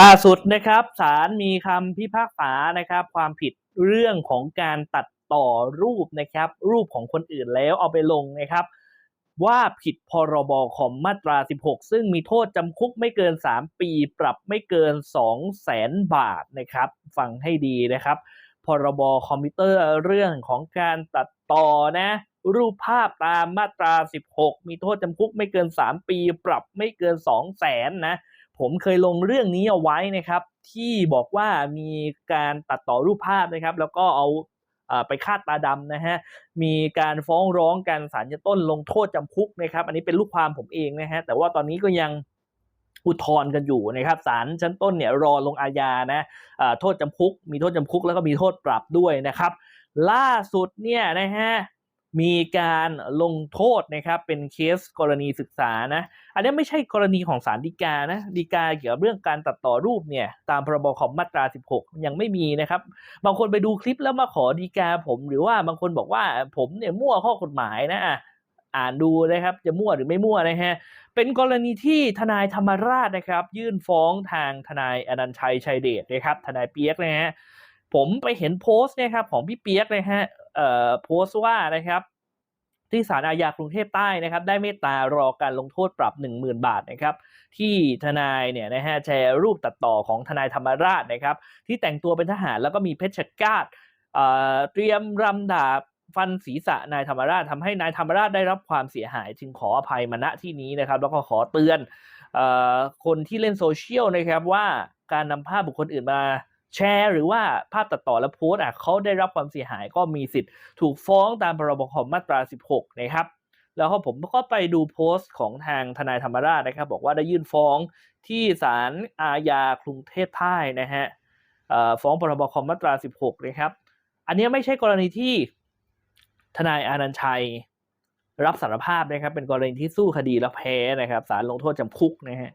ล่าสุดนะครับศาลมีคำพิพากษานะครับ ความผิดเรื่องของการตัดต่อรูปนะครับ รูปของคนอื่นแล้วเอาไปลงนะครับ ว่าผิดพรบคอมมาตรา 16 ซึ่งมีโทษจำคุกไม่เกิน 3 ปี ปรับไม่เกิน 2 0 0แสนบาทนะครับ ฟังให้ดีนะครับ พรบคอมพิวเตอร์เรื่องของการตัดต่อนะรูปภาพตามมาตรา 16 มีโทษจำคุกไม่เกิน 3 ปี ปรับไม่เกิน 2 0 0แสนนะ ผมเคยลงเรื่องนี้เอาไว้นะครับ ที่บอกว่ามีการตัดต่อรูปภาพนะครับ แล้วก็เอาไปคาดตาดำนะฮะ มีการฟ้องร้องกันศาลชั้นต้นลงโทษจำคุกนะครับ อันนี้เป็นลูกความผมเองนะฮะ แต่ว่าตอนนี้ก็ยังอุทธรณ์กันอยู่นะครับศาลชั้นต้นเนี่ยรอลงอาญานะโทษจำคุก มีโทษจำคุกแล้วก็มีโทษปรับด้วยนะครับ ล่าสุดเนี่ยนะฮะ มีการลงโทษนะครับเป็นเคสกรณีศึกษานะอันนี้ไม่ใช่กรณีของศาลฎีกานะฎีกาเกี่ยวกับเรื่องการตัดต่อรูปเนี่ยตามพรบคอมมาตรา 16 ยังไม่มีนะครับ บางคนไปดูคลิปแล้วมาขอฎีกาผมหรือว่าบางคนบอกว่าผมเนี่ยมั่วข้อกฎหมายนะอะอ่านดูนะครับ จะมั่วหรือไม่มั่วนะฮะเป็นกรณีที่ทนายธรรมราชนะครับ ยื่นฟ้องทางทนายอนันชัยชัยเดชนะครับ ทนายเปียกนะฮะผมไปเห็นโพสต์นะครับของพี่เปียกนะฮะ โพสต์ว่านะครับที่ศาลอาญากรุงเทพใต้นะครับได้เมตตารอการลงโทษปรับ 10,000 บาทนะครับที่ทนายเนี่ยนะฮะแชร์รูปตัดต่อของทนายธรรมราชนะครับที่แต่งตัวเป็นทหารแล้วก็มีเพชรกาดเตรียมรำดาบฟันศีรษะนายธรรมราชทำให้นายธรรมราชได้รับความเสียหาย จึงขออภัยมาณที่นี้นะครับ แล้วก็ขอเตือนอคนที่เล่นโซเชียลนะครับว่าการนำภาพบุคคลอื่นมา แชร์หรือว่าภาพตัดต่อและโพสต์อะเขาได้รับความเสียหายก็มีสิทธิ์ ถูกฟ้องตามพรบคอมมาตรา 16 นะครับ แล้วก็ผมก็ไปดูโพสต์ของทางทนายธรรมราชนะครับ บอกว่าได้ยื่นฟ้องที่ศาลอาญากรุงเทพใต้นะฮะฟ้องพรบคอมมาตรา 16 นะครับ อันนี้ไม่ใช่กรณีที่ทนายอานันชัยรับสารภาพนะครับ เป็นกรณีที่สู้คดีแล้วแพ้นะครับศาลลงโทษจำคุกนะฮะ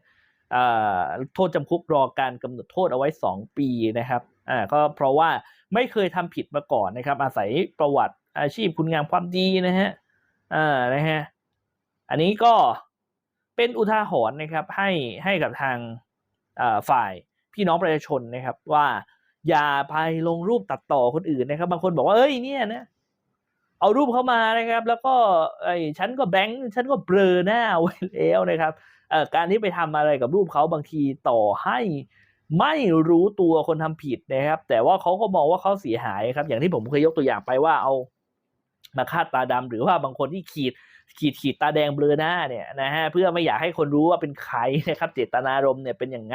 โทษจำคุกรอการกำหนดโทษเอาไว้ 2 ปีนะครับอ่าก็เพราะว่าไม่เคยทำผิดมาก่อนนะครับ อาศัยประวัติอาชีพคุณงามความดีนะฮะอ่านะฮะอันนี้ก็เป็นอุทาหรณ์นะครับให้ให้กับทางฝ่ายพี่น้องประชาชนนะครับ ว่าอย่าไปลงรูปตัดต่อคนอื่นนะครับ บางคนบอกว่าเอ้ยเนี่ยนะเอารูปเข้ามานะครับ แล้วก็ไอ้ฉันก็แบงค์ฉันก็เบลอหน้าไว้แล้วนะครับ การที่ไปทำอะไรกับรูปเขาบางทีต่อให้ไม่รู้ตัวคนทำผิดนะครับ แต่ว่าเขาก็มองว่าเขาเสียหายครับ อย่างที่ผมเคยยกตัวอย่างไปว่าเอามาคาดตาดำหรือว่าบางคนที่ขีดขีดขีดตาแดงเบลอหน้าเนี่ยนะฮะเพื่อไม่อยากให้คนรู้ว่าเป็นใครนะครับเจตนารมณ์เนี่ยเป็นอย่างนั้น